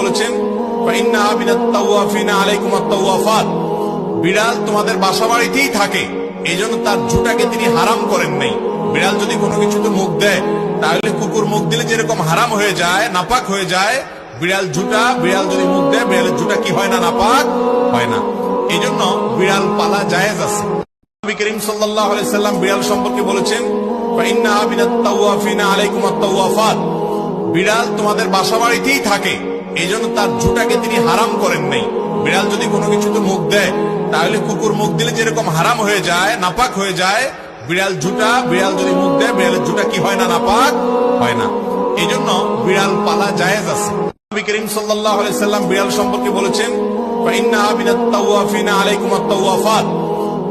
বলেছেন। বিড়াল তোমাদের বাসা বাড়িতেই থাকে এই জন্য তার ঝুটাকে তিনি হারাম করেন নাই। বিড়াল যদি কোনো কিছুতে মুখ দেয়, তাহলে কুকুর মুখ দিলে যেরকম হারাম হয়ে যায়, নাপাক হয়ে যায়, বিড়াল ঝুটা বিড়াল যদি মুখ দেয়, বিড়ালের ঝুটা কি হয় না, নাপাক হয় না। এই জন্য বিড়াল পালা জায়েজ আছে। করিম আলাইহি সাল্লাম বিড়াল সম্পর্কে বলেছেন বিড়াল তোমাদের বাসা বাড়িতেই থাকে এই জন্য তার জুটাকে তিনি হারাম করেন নাই। বিড়াল যদি কোনো কিছুতে মুখ দেয়, তাহলে কুকুর মুখ দিলে যেরকম হারাম হয়ে যায়, নাপাক হয়ে যায়, বিড়াল জুটা, বিড়াল যদি মুখ দেয়, বিড়ালের জুটা কি হয় না নাপাক? হয় না। এই জন্য বিড়াল পালা জায়েজ আছে। নবী করিম সাল্লাল্লাহু আলাইহি সাল্লাম বিড়াল সম্পর্কে বলেছেন আলাইকুম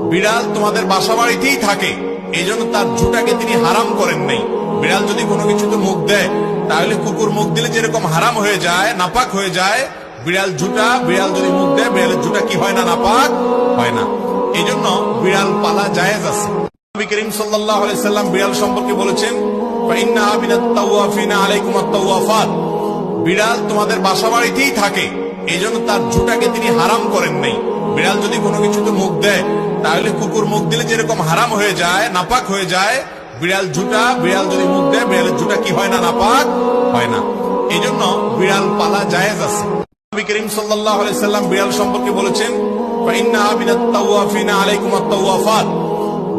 বিড়াল তোমাদের বাসা বাড়িতেই থাকে। এই জন্য তার জুটাকে তিনি হারাম করেন নাই। বিড়াল যদি কোনো কিছুতে মুখ দেয়, তাহলে কুকুর মুখ দিলে যেরকম হারাম হয়ে যায়, নাপাক হয়ে যায়, বিড়াল ঝুটা, বিড়াল যদি মুখ দেয়, বিড়ালের ঝুটা কি হয় না, নাপাক হয় না। এই জন্য বিড়াল পালা জায়েজ আছে। করিম আলাইহি সাল্লাম বিড়াল সম্পর্কে বলেছেন বিড়াল তোমাদের বাসা বাড়িতেই থাকে এই জন্য তার ঝুটাকে তিনি হারাম করেন নাই। বিড়াল যদি কোনো কিছুতে মুখ দেয় তাহলে কুকুর মুখ দিলে যেরকম হারাম হয়ে যায়, নাপাক হয়ে যায়, বিড়াল ঝুটা বিড়াল যদি মুখ দেয়, বিড়ালের ঝুটা কি হয় না, নাপাক হয় না। এই জন্য বিড়াল পালা জায়েজ আছে। নবী করিম সাল্লাম বিড়াল সম্পর্কে বলেছেন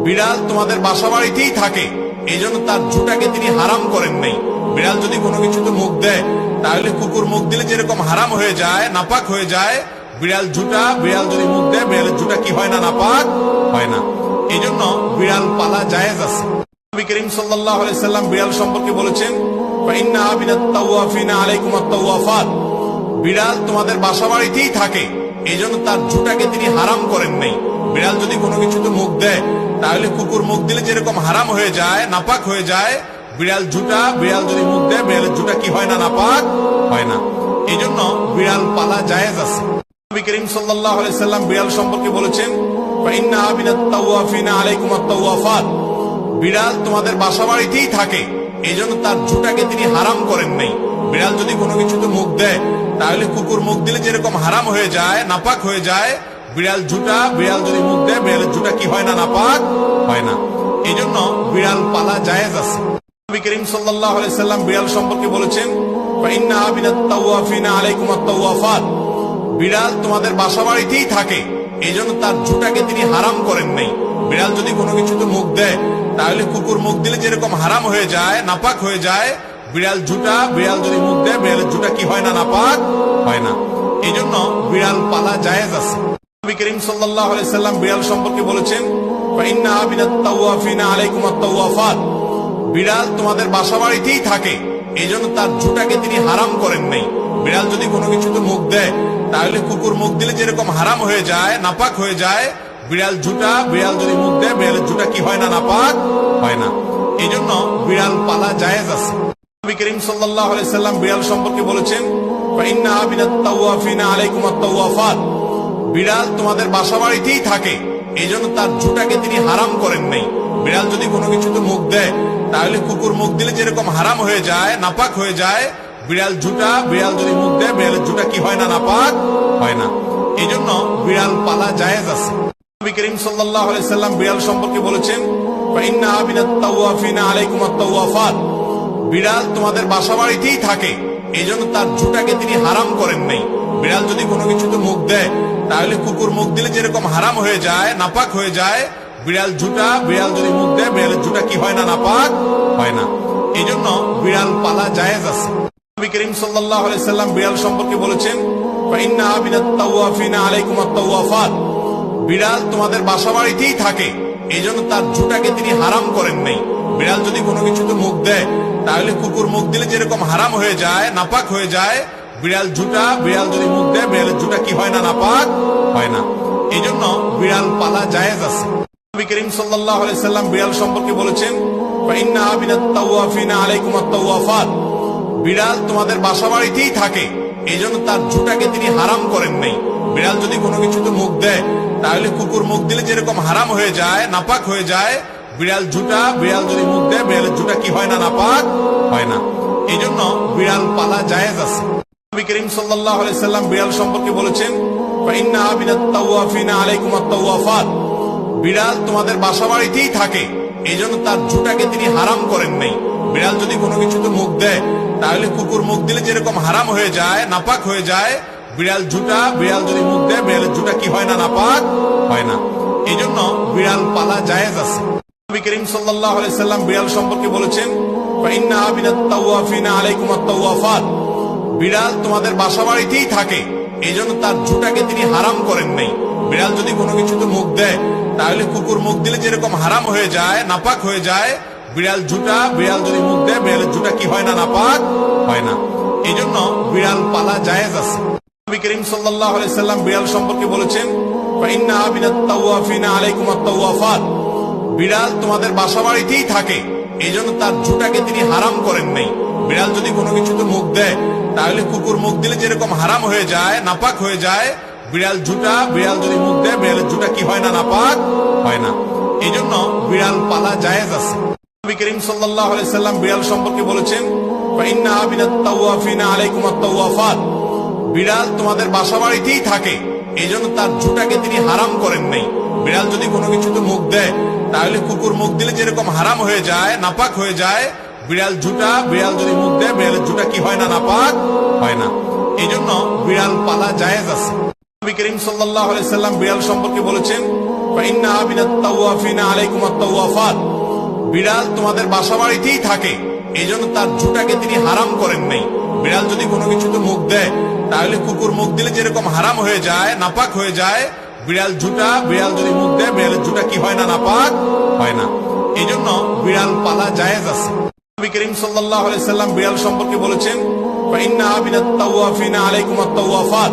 বিড়াল তোমাদের বাসা বাড়িতেই থাকে এই জন্য তার ঝুটাকে তিনি হারাম করেন নাই। বিড়াল যদি কোনো কিছুতে মুখ দেয়, তাহলে কুকুর মুখ দিলে যেরকম হারাম হয়ে যায়, নাপাক হয়ে যায় বিড়াল ঝুটা বিড়াল যদি মুখ দেয়, বিড়ালের ঝুটা কি হয় না নাপাক হয় না। এই জন্য বিড়াল পালা জায়েজ আছে। নবী করিম সাল্লাল্লাহু আলাইহি সাল্লাম বিড়াল সম্পর্কে বলেছেন, ফাইন্না মিনাত তাওয়াফিনা আলাইকুম আত-তাওয়াফাত বিড়াল তোমাদের বাসা বাড়িতেই থাকে এই জন্য তার ঝুটাকে তিনি হারাম করেন নাই। বিড়াল যদি কোনো কিছুতে মুখ দেয়, তাহলে কুকুর মুখ দিলে যেরকম হারাম হয়ে যায়, নাপাক হয়ে যায়, বিড়াল ঝুটা বিড়াল যদি মুখ দেয়, বিড়ালের ঝুটা কি হয় না, নাপাক? হয় না। এই জন্য বিড়াল পালা জায়েজ আছে। বিড়াল সম্পর্কে বিড়াল যদি মুখ দেয় যেরকম হারাম হয়ে যায়, নাপাক হয়ে যায়, বিড়াল ঝুটা বিড়াল যদি মুখ দেয়, বিড়ালের ঝুটা কি হয় না, নাপাক হয় না। এই জন্য বিড়াল পালা জায়েজ আছে। করিম সাল্লাল্লাহু সাল্লাম বিড়াল সম্পর্কে বলেছেন, ফাইন্না মিনাত তাওয়াফিনা আলাইকুম আত-তাওয়াফাত বিড়াল তোমাদের বাসা বাড়িতেই থাকে। এই জন্য তার ঝুটাকে তিনি হারাম করেন নাই। বিড়াল যদি কোনো কিছুতে মুখ দেয়, তাহলে কুকুর মুখ দিলে যেরকম হারাম হয়ে যায়, নাপাক হয়ে যায়, বিড়াল ঝুটা, বিড়াল যদি মুখ দেয়, বিড়ালের ঝুটা কি হয় না, নাপাক হয় না। এই জন্য বিড়াল পালা জায়েজ আছে। নবী করিম আলাইহি সাল্লাম বিড়াল সম্পর্কে বলেছেন বিড়াল তোমাদের বাসা বাড়িতেই থাকে। এই জন্য তার ঝুটাকে তিনি হারাম করেন নাই। বিড়াল যদি কোনো কিছুতে মুখ দেয় তাহলে কুকুর মুখ দিলে যেরকম হারাম হয়ে যায়, নাপাক হয়ে যায়, বিড়াল ঝুটা বিড়াল যদি মুখ দেয়, বিড়ালের ঝুটা কি হয় না নাপাক? হয় না। এই জন্য বিড়াল পালা জায়েজ আছে। নবী করিম সাল্লাম বিড়াল সম্পর্কে বলেছেন বিড়াল তোমাদের বাসা বাড়িতেই থাকে এই জন্য তার ঝুটাকে তিনি হারাম করেন নাই। বিড়াল যদি কোনো কিছুতে মুখ দেয়, তাহলে কুকুর মুখ দিলে যেরকম হারাম হয়ে যায়, নাপাক হয়ে যায় বিড়াল ঝুটা বিড়াল যদি মুখ দেয়, বিড়ালের ঝুটা কি হয় না নাপাক হয় না। এই জন্য বিড়াল পালা জায়েজ আছে। নবী করিম সাল্লাল্লাহু আলাইহি সাল্লাম বিড়াল সম্পর্কে বলেছেন, ফাইন্না মিনাত তাওয়াফিনা আলাইকুম আত-তাওয়াফাত বিড়াল তোমাদের বাসা বাড়িতেই থাকে এই জন্য তার জুটাকে তিনি হারাম করেন নাই। বিড়াল যদি কোনো কিছুতে মুখ দেয়, তাহলে কুকুর মুখ দিলে যেরকম হারাম হয়ে যায়, নাপাক হয়ে যায়, বিড়াল ঝুটা বিড়াল যদি মুখ দেয়, বিড়ালের ঝুটা কি হয় না নাপাক হয় না। এই জন্য বিড়াল পালা জায়েজ আছে। বিড়াল যদি কোনো কিছুতে মুখ দেয়, তাহলে কুকুর মুখ দিলে যেরকম হারাম হয়ে যায়, নাপাক হয়ে যায়, বিড়াল ঝুটা, বিড়াল যদি মুখ দেয়, বিড়ালের ঝুটা কি হয় না, নাপাক হয় না। এই জন্য বিড়াল পালা জায়েজ আছে। বিড়াল সম্পর্কে বলেছেন, ফাইন্না মিনাত তাওয়াফিনা আলাইকুম আত-তাওয়াফাত বিড়াল তোমাদের বাসা বাড়িতেই থাকে। এই জন্য তার জুটাকে তিনি হারাম করেন নাই। বিড়াল যদি কোনো কিছুতে মুখ দেয়, তাহলে কুকুর মুখ দিলে যেরকম হারাম হয়ে যায়, নাপাক হয়ে যায়, বিড়াল ঝুটা, বিড়াল যদি মুখ দেয়, বিড়ালের ঝুটা কি হয় না, নাপাক হয় না। এই জন্য বিড়াল পালা জায়েজ আছে। নবী করিম সাল্লাল্লাহু আলাইহি সাল্লাম বিড়াল সম্পর্কে বলেছেন, ফাইন্না আবিনাত তাওয়াফিনা আলাইকুম আত-তাওয়াফাত। বিড়াল তোমাদের বাসা বাড়িতেই থাকে। এই জন্য তার ঝুটাকে তিনি হারাম করেন নাই। বিড়াল যদি কোনো কিছুতে মুখ দেয় তাহলে কুকুর মুখ দিলে যেরকম হারাম হয়ে যায়, নাপাক হয়ে যায়, বিড়াল ঝুটা বিড়াল যদি মুখ দেয়, বিড়ালের ঝুটা কি হয় না নাপাক? হয় না। এই জন্য বিড়াল পালা জায়েজ আছে। নবী করিম আলাইহি সাল্লাম বিড়াল সম্পর্কে বলেছেন বিড়াল তোমাদের বাসা বাড়িতেই থাকে এই জন্য তার ঝুটাকে তিনি হারাম করেন নাই। বিড়াল যদি কোনো কিছুতে মুখ দেয়, তাহলে কুকুর মুখ দিলে যেরকম হারাম হয়ে যায়, নাপাক হয়ে যায় বিড়াল ঝুটা বিড়াল যদি মুখ দেয়, বিড়ালের ঝুটা কি হয় না? নাপাক? হয় না। এই জন্য বিড়াল পালা জায়েজ আছে। করিম সাল্লাল্লাহু সাল্লাম বিড়াল সম্পর্কে বলেছেন তাওয়াফিনা আলাইকুম আত-তাওয়াফাত। বিড়াল তোমাদের বাসা বাড়িতেই থাকে। এই জন্য তার ঝুটাকে তিনি হারাম করেন নাই। বিড়াল যদি কোনো কিছুতে মুখ দেয়, তাহলে কুকুর মুখ দিলে যেরকম হারাম হয়ে যায়, নাপাক হয়ে যায়, বিড়াল ঝুটা বিড়াল যদি মুখ দেয়, বিড়ালের ঝুটা কি হয় না? নাপাক হয় না। এই জন্য বিড়াল পালা জায়েজ আছে। নবী করিম বিড়াল যেরকম হারাম হয়ে যায়, নাপাক হয়ে যায়, বিড়াল ঝুটা বিড়াল যদি মুখ দেয়, বিড়ালের ঝুটা কি হয় না, নাপাক হয় না। এই বিড়াল পালা জায়েজ আছে। নবী করিম সাল্লাল্লাহু আলাইহি সাল্লাম বিড়াল সম্পর্কে বলেছেন বিড়াল তোমাদের বাসা বাড়িতেই থাকে। এই জন্য তার ঝুটাকে তিনি হারাম করেন নাই। বিড়াল যদি কোনো কিছুতে মুখ দেয়, তাহলে কুকুর মুখ দিলে যেরকম হারাম হয়ে যায়, নাপাক হয়ে যায়, বিড়াল ঝুটা, বিড়াল যদি মুখ দেয়, বিড়ালের ঝুটা কি হয় না, নাপাক হয় না। এই জন্য বিড়াল পালা জায়েজ আছে। নবী করিম সাল্লাল্লাহু আলাইহি সাল্লাম বিড়াল সম্পর্কে বলেছেন আবিনাত তাওয়াফিনা আলাইকুম আত-তাওয়াফাত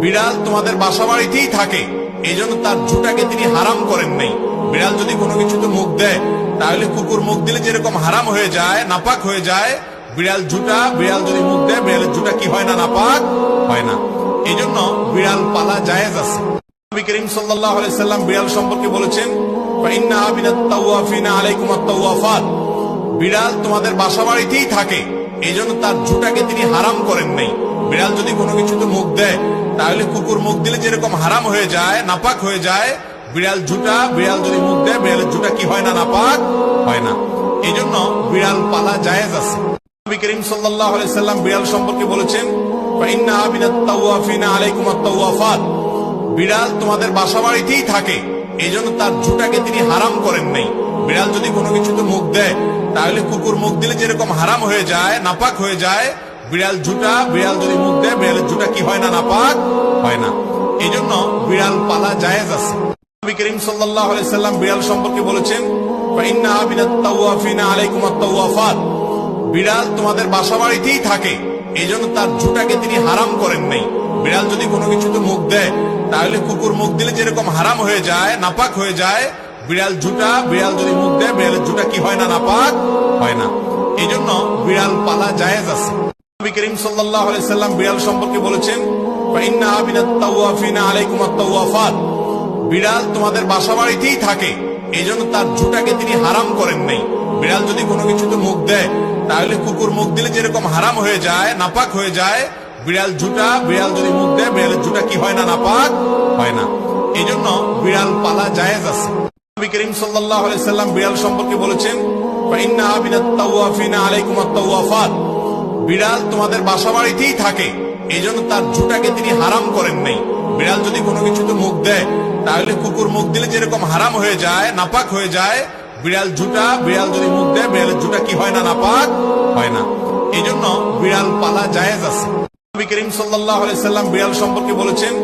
বিড়াল তোমাদের বাসা বাড়িতেই থাকে। এই জন্য তার ঝুটাকে তিনি হারাম করেন নাই। বিড়াল যদি কোনো কিছুতে মুখ দেয় তাহলে কুকুর মুখ দিলে যেরকম হারাম হয়ে যায়, নাপাক হয়ে যায়, বিড়াল ঝুটা বিড়াল যদি মুখ দেয়, বিড়ালের ঝুটা কি হয় না, নাপাক হয় না। এই জন্য বিড়াল পালা জায়েজ আছে। করিম আলাইহি সাল্লাম বিড়াল সম্পর্কে বলেছেন বিড়াল তোমাদের বাসা বাড়িতেই থাকে এই জন্য তার ঝুটাকে তিনি হারাম করেন নাই। বিড়াল যদি কোনো কিছুতে মুখ দেয়, তাহলে কুকুর মুখ দিলে যেরকম হারাম হয়ে যায়, নাপাক হয়ে যায় বিড়াল ঝুটা বিড়াল যদি মুখ দেয়, বিড়ালের ঝুটা কি হয় না নাপাক হয় না। এই জন্য বিড়াল পালা জায়েজ আছে। নবী করিম সাল্লাল্লাহু আলাইহি সাল্লাম বিড়াল সম্পর্কে বলেছেন, ফাইন্না আবিনাত তাওয়াফিনা আলাইকুম আত-তাওয়াফাত। বিড়াল তোমাদের বাসাবাড়িতেই থাকে এই জন্য তার ঝুটাকে তিনি হারাম করেন নাই। বিড়াল যদি কোনো কিছুতে মুখ দেয়, তাহলে কুকুর মুখ দিলে যেরকম হারাম হয়ে যায়, নাপাক হয়ে যায়, বিড়াল ঝুটা বিড়াল যদি মুখ দেয়, বিড়ালের ঝুটা কি হয় না, নাপাক? হয় না। এই জন্য বিড়াল পালা জায়েজ আছে। যেরকম হারাম হয়ে যায়, নাপাক হয়ে যায়, বিড়াল ঝুটা বিড়াল যদি মুখ দেয়, বিড়ালের ঝুটা কি হয় না, নাপাক হয় না। এই জন্য বিড়াল পালা জায়েজ আছে। নবী করিম সাল্লাল্লাহু বিড়াল সম্পর্কে বলেছেন, ফাইন্না আবিনাত তাওয়াফিনা আলাইকুম আত-তাওয়াফাত বিড়াল তোমাদের বাসা বাড়িতেই থাকে। এই জন্য তার জুটাকে তিনি হারাম করেন নাই। বিড়াল যদি কোনো কিছুতে মুখ দেয়, তাহলে কুকুর মুখ দিলে যেরকম হারাম হয়ে যায়, নাপাক হয়ে যায়, বিড়াল জুটা বিড়াল যদি মুখ দেয়, বিড়ালের জুটা কি হয় না, নাপাক হয় না। এই জন্য বিড়াল পালা জায়েজ আছে। নবী করিম আলাইহি সাল্লাম বিড়াল সম্পর্কে বলেছেন বিড়াল তোমাদের বাসা বাড়িতেই থাকে। এই জন্য তার ঝুটাকে তিনি হারাম করেন নাই। বিড়াল যদি কোনো কিছুতে মুখ দেয় তাহলে কুকুর মুখ দিলে যেরকম হারাম হয়ে যায়, নাপাক হয়ে যায়, বিড়াল ঝুটা বিড়াল যদি মুখ দেয়, বিড়ালের ঝুটা কি হয় না নাপাক? হয় না। এই জন্য বিড়াল পালা জায়েজ আছে। নবী করিম সাল্লাল্লাহু আলাইহি সাল্লাম বিড়াল সম্পর্কে বলেছেন,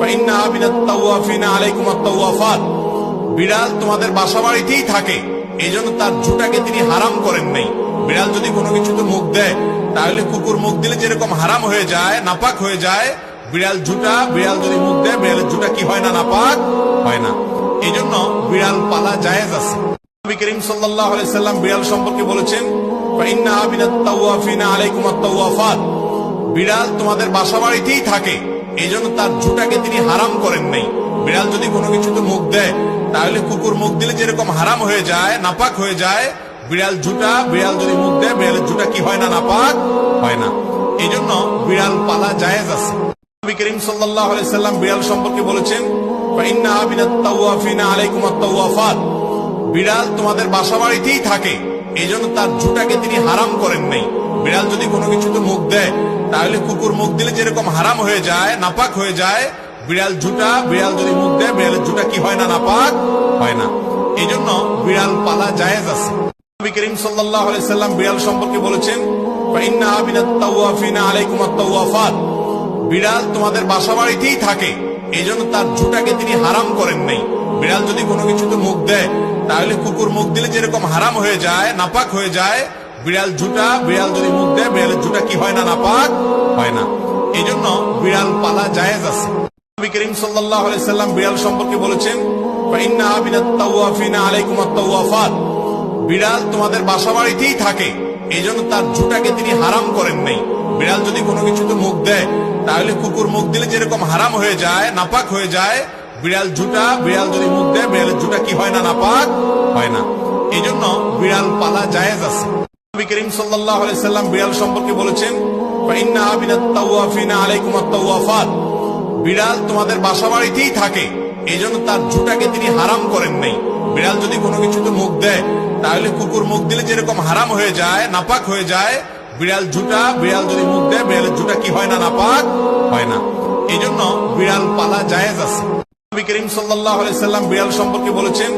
ফাইন্না আবিনাত তাওয়াফিনা আলাইকুম আত-তাওয়াফাত। বিড়াল তোমাদের বাসা বাড়িতেই থাকে এই জন্য তার ঝুটাকে তিনি হারাম করেন নাই। বিড়াল যদি কোনো কিছুতে মুখ দেয়, তাহলে কুকুর মুখ দিলে যেরকম হারাম হয়ে যায়, নাপাক হয়ে যায় বিড়াল ঝুটা বিড়াল যদি মুখ দেয়, বিড়ালের ঝুটা কি হয় না নাপাক হয় না। এই জন্য বিড়াল পালা জায়েজ আছে। করিম সাল্লাম বিড়াল সম্পর্কে বলেছেন বিড়াল তোমাদের বাসা বাড়িতেই থাকে। এই জন্য তার ঝুটাকে তিনি হারাম করেন নাই। বিড়াল যদি কোনো কিছুতে মুখ দেয়, তাহলে কুকুর মুখ দিলে যেরকম হারাম হয়ে যায়, নাপাক হয়ে যায়, বিড়াল ঝুটা বিড়াল যদি মুখ দেয়, বিড়ালের ঝুটা কি হয় না নাপাক হয় না। এই জন্য বিড়াল পালা জায়েজ আছে। নবী করিম সাল্লাল্লাহু আলাইহি বিড়াল সম্পর্কে বলেছেন বিড়াল তোমাদের বাসা বাড়িতেই থাকে এই জন্য তার ঝুটাকে তিনি হারাম করেন নাই। বিড়াল যদি কোনো কিছুতে মুখ দেয়, তাহলে কুকুর মুখ দিলে যেরকম হারাম হয়ে যায়, নাপাক হয়ে যায়, বিড়াল ঝুটা বিড়াল যদি মুখ দেয়, বিড়ালের ঝুটা কি হয় না, নাপাক হয় না। এই জন্য বিড়াল পালা জায়েজ আছে। নবী করিম সাল্লাল্লাহু আলাইহি বিড়াল সম্পর্কে বলেছেন আলাইকুম আত-তাওয়াফাত বিড়াল তোমাদের বাসা বাড়িতেই থাকে। এই জন্য তার জুটাকে তিনি হারাম করেন নাই। বিড়াল যদি কোনো কিছুতে মুখ দেয়, তাহলে কুকুর মুখ দিলে যেরকম হারাম হয়ে যায়, নাপাক হয়ে যায়, বিড়াল ঝুটা, বিড়াল যদি মুখ দেয়, বিড়ালের ঝুটা কি হয় না, নাপাক হয় না। এই জন্য বিড়াল পালা জায়েজ আছে। নবী করিম সাল্লাল্লাহু আলাইহি সাল্লাম বিড়াল সম্পর্কে বলেছেন, ফাইন্না আবিনাত তাওয়াফিনা আলাইকুম আত-তাওয়াফাত বিড়াল তোমাদের বাসা বাড়িতেই থাকে। এই জন্য তার জুটাকে তিনি হারাম করেন নাই। বিড়াল যদি কোনো কিছুতে মুখ দেয়, তাহলে কুকুর মুখ দিলে যেরকম হারাম হয়ে যায়, নাপাক হয়ে যায়, বিড়াল জুটা বিড়াল যদি মুখ দেয়, বিড়ালের জুটা কি হয় না, নাপাক হয় না। এই জন্য বিড়াল পালা জায়েজ আছে। নবী সাল্লাল্লাহু আলাইহি সাল্লাম বিড়াল সম্পর্কে বলেছেন, ফাইন্না আবিনাত তাওয়াফিনা আলাইকুম আত-তাওয়াফাত বিড়াল তোমাদের বাসা বাড়িতেই থাকে এই জন্য তার ঝুটাকে তিনি হারাম করেন নাই। বিড়াল যদি কোনো কিছুতে মুখ দেয় তাহলে কুকুর মুখ দিলে যেরকম হারাম হয়ে যায়, নাপাক হয়ে যায়, বিড়াল ঝুটা বিড়াল যদি মুখ দেয়, বিড়ালের ঝুটা কি হয় না নাপাক? হয় না। এই জন্য বিড়াল পালা জায়েজ আছে। করিম আলাইহি সাল্লাম বিড়াল সম্পর্কে বলেছেন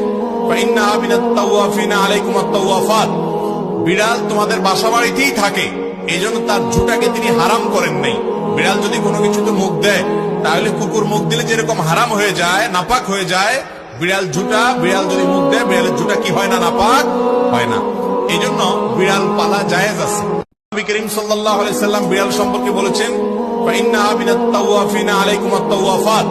বিড়াল তোমাদের বাসা বাড়িতেই থাকে এই জন্য তার ঝুটাকে তিনি হারাম করেন নাই। বিড়াল যদি কোনো কিছুতে মুখ দেয়, তাহলে কুকুর মুখ দিলে যেরকম হারাম হয়ে যায়, নাপাক হয়ে যায় বিড়াল ঝুটা বিড়াল যদি মুখ দেয়, বিড়ালের ঝুটা কি হয় না নাপাক হয় না। এই জন্য বিড়াল পালা জায়েজ আছে। নবী করিম সাল্লাল্লাহু আলাইহি সাল্লাম বিড়াল সম্পর্কে বলেছেন, ফাইন্না আবিনাত তাওয়াফিনা আলাইকুম আত-তাওয়াফাত।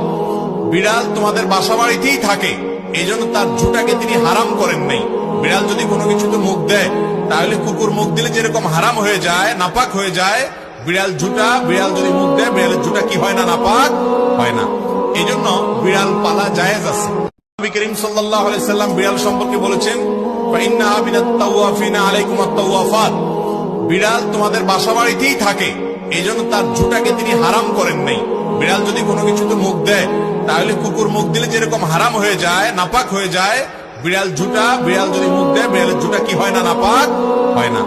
বিড়াল তোমাদের বাসা বাড়িতেই থাকে এই জন্য তার ঝুটাকে তিনি হারাম করেন নাই। বিড়াল যদি কোনো কিছুতে মুখ দেয়, তাহলে কুকুর মুখ দিলে যেরকম হারাম হয়ে যায়, নাপাক হয়ে যায়, বিড়াল ঝুটা বিড়াল যদি মুখ দেয়, বিড়ালের ঝুটা কি হয় না, নাপাক? হয় না। এই জন্য বিড়াল পালা জায়েজ আছে। কুকুর মুখ দিলে যেরকম হারাম হয়ে যায়, নাপাক হয়ে যায়, বিড়াল ঝুটা বিড়াল যদি মুখ দেয়, বিড়ালের ঝুটা কি হয় না, নাপাক হয় না।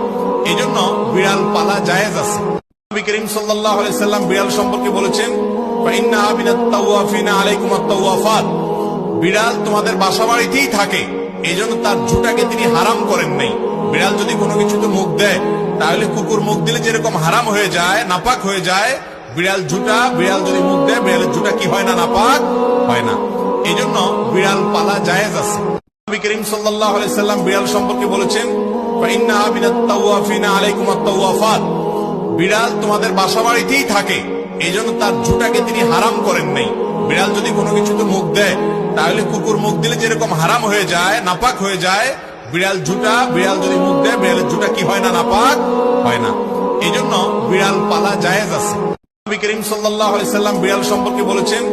এই জন্য বিড়াল পালা জায়েজ আছে। নবী করিম সাল্লাল্লাহু সাল্লাম বিড়াল সম্পর্কে বলেছেন তাওয়াফিনা আলাইকুম আত-তাওয়াফাত বিড়াল তোমাদের বাসা বাড়িতেই থাকে। এই জন্য তার ঝুটাকে তিনি হারাম করেন নাই। বিড়াল যদি কোনো কিছুতে মুখ দেয়, তাহলে কুকুর মুখ দিলে যেরকম হারাম হয়ে যায়, নাপাক হয়ে যায়, বিড়াল ঝুটা, বিড়াল যদি মুখ দেয়, বিড়ালের ঝুটা কি হয় না, নাপাক হয় না। এই জন্য বিড়াল পালা জায়েজ আছে। নবী করিম সাল্লাল্লাহু আলাইহি সাল্লাম বিড়াল সম্পর্কে বলেছেন, ফাইন্না আবিনাত তাওয়াফিনা আলাইকুম আত-তাওয়াফাত। বিড়াল তোমাদের বাসা বাড়িতেই থাকে। এই জন্য তার ঝুটাকে তিনি হারাম করেন নাই। বিড়াল যদি কোনো কিছুতে মুখ দেয় তাহলে কুকুর মুখ দিলে যেরকম হারাম হয়ে যায়, নাপাক হয়ে যায়, বিড়াল ঝুটা বিড়াল যদি মুখ দেয়, বিড়ালের ঝুটা কি হয় না, নাপাক হয় না। এই জন্য বিড়াল পালা জায়েজ আছে। নবী করিম সাল্লাম বিড়াল সম্পর্কে বলেছেন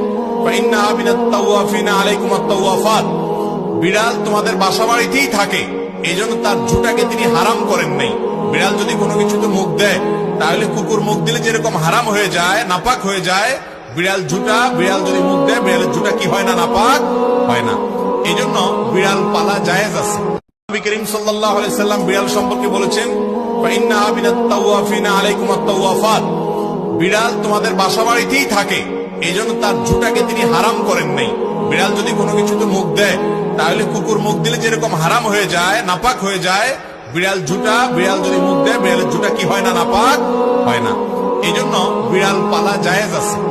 বিড়াল তোমাদের বাসা বাড়িতেই থাকে এই জন্য তার ঝুটাকে তিনি হারাম করেন নাই। বিড়াল যদি কোনো কিছুতে মুখ দেয়, তাহলে কুকুর মুখ দিলে যেরকম হারাম হয়ে যায়, নাপাক হয়ে যায় বিড়াল ঝুটা বিড়াল যদি মুখ দেয়, বিড়ালের ঝুটা কি হয় না নাপাক হয় না। এই জন্য বিড়াল পালা জায়েজ আছে। নবী করিম সাল্লাল্লাহু আলাইহি সাল্লাম বিড়াল সম্পর্কে বলেছেন, ফাইন্না আবিনাত তাওয়াফিনা আলাইকুম আত-তাওয়াফাত। বিড়াল তোমাদের বাসা বাড়িতেই থাকে এই জন্য তার ঝুটাকে তিনি হারাম করেন নাই। বিড়াল যদি কোনো কিছুতে মুখ দেয়, তাহলে কুকুর মুখ দিলে যেরকম হারাম হয়ে যায়, নাপাক হয়ে যায়, বিড়াল ঝুটা বিড়াল যদি মুখ দেয়, বিড়ালের ঝুটা কি হয় না নাপাক হয় না। এই জন্য বিড়াল পালা জায়েজ আছে।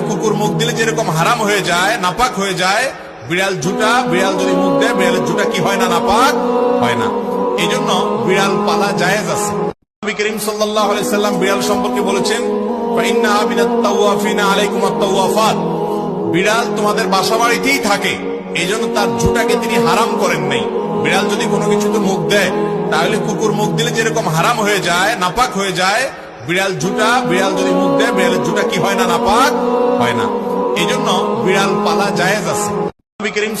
কুকুর মুখ দিলে যেরকম হারাম হয়ে যায়, নাপাক হয়ে যায়, বিড়াল ঝুটা বিড়াল যদি মুখ দেয়, বিড়ালের ঝুটা কি হয় না, নাপাক হয় না। এই জন্য বিড়াল পালা জায়েজ আছে। নবী করিম সাল্লাল্লাহু আলাইহি বিড়াল সম্পর্কে বলেছেন, ফাইন্না আবিনাত তাওয়াফিনা আলাইকুম আত-তাওয়াফাত। বিড়াল তোমাদের বাসা বাড়িতেই থাকে। এই জন্য তার ঝুটাকে তিনি হারাম করেন নাই। বিড়াল যদি কোনো কিছুতে মুখ দেয়, তাহলে কুকুর মুখ দিলে যেরকম হারাম হয়ে যায়, নাপাক হয়ে যায়, বিড়াল ঝুটা, বিড়াল যদি মুখ দেয়, বিড়ালের ঝুটা কি হয় না, নাপাক হয় না। এই জন্য বিড়াল পালা জায়েজ আছে। নবী করিম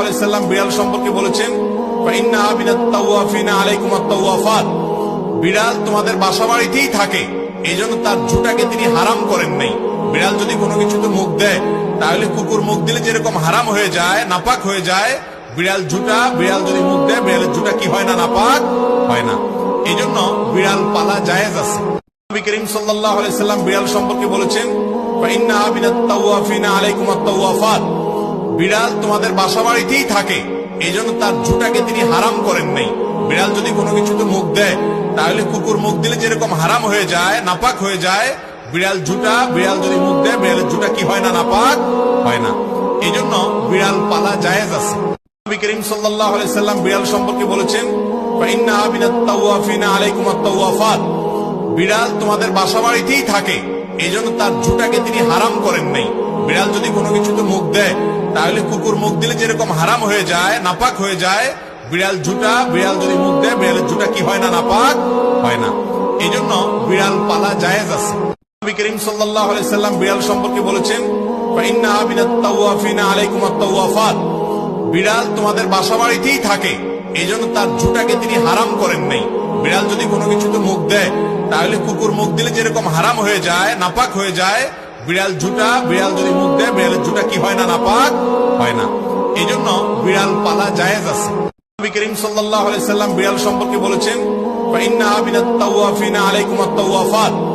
আলাইহি সাল্লাম বিড়াল সম্পর্কে বলেছেন বিড়াল তোমাদের বাসা বাড়িতেই থাকে। এই জন্য তার ঝুটাকে তিনি হারাম করেন নাই। বিড়াল যদি কোনো কিছুতে মুখ দেয় তাহলে কুকুর মুখ দিলে যেরকম হারাম হয়ে যায়, নাপাক হয়ে যায়, বিড়াল ঝুটা বিড়াল যদি মুখ দেয়, বিড়ালের ঝুটা কি হয় না নাপাক? হয় না। এই জন্য বিড়াল পালা জায়েজ আছে। নবী করিম সাল্লাল্লাহু আলাইহি সাল্লাম বিড়াল সম্পর্কে বলেছেন, ফাইন্না আবিনাত তাওয়াফিনা আলাইকুম আত-তাওয়াফাত বিড়াল তোমাদের বাসা বাড়িতেই থাকে এই জন্য তার ঝুটাকে তিনি হারাম করেন নাই। বিড়াল যদি কোনো কিছুতে মুখ দেয়, তাহলে কুকুর মুখ দিলে যেরকম হারাম হয়ে যায়, নাপাক হয়ে যায় বিড়াল ঝুটা বিড়াল যদি মুখ দেয়, বিড়ালের ঝুটা কি হয় না নাপাক? হয় না। এই জন্য বিড়াল পালা জায়েজ আছে। করিম সাল্লাল্লাহু সাল্লাম বিড়াল সম্পর্কে বলেছেন তাওয়াফিনা আলাইকুম আত-তাওয়াফাত বিড়াল তোমাদের বাসা বাড়িতেই থাকে এই জন্য তার ঝুটাকে তিনি হারাম করেন নাই। বিড়াল যদি কোনো কিছুতে মুখ দেয়, তাহলে কুকুর মুখ দিলে যেরকম হারাম হয়ে যায়, নাপাক হয়ে যায়, বিড়াল ঝুটা বিড়াল যদি মুখ দেয়, বিড়ালের ঝুটা কি হয় না নাপাক? হয় না। এই জন্য বিড়াল পালা জায়েজ আছে। যেরকম হারাম হয়ে যায়, নাপাক হয়ে যায়, বিড়াল ঝুটা বিড়াল যদি মুখ দেয়, বিড়ালের ঝুটা কি হয় না, নাপাক হয় না। এই জন্য বিড়াল পালা জায়েজ আছে। নবী করিম সাল্লাল্লাহু বিড়াল সম্পর্কে বলেছেন, ফাইন্না আত-তাওয়াফাত।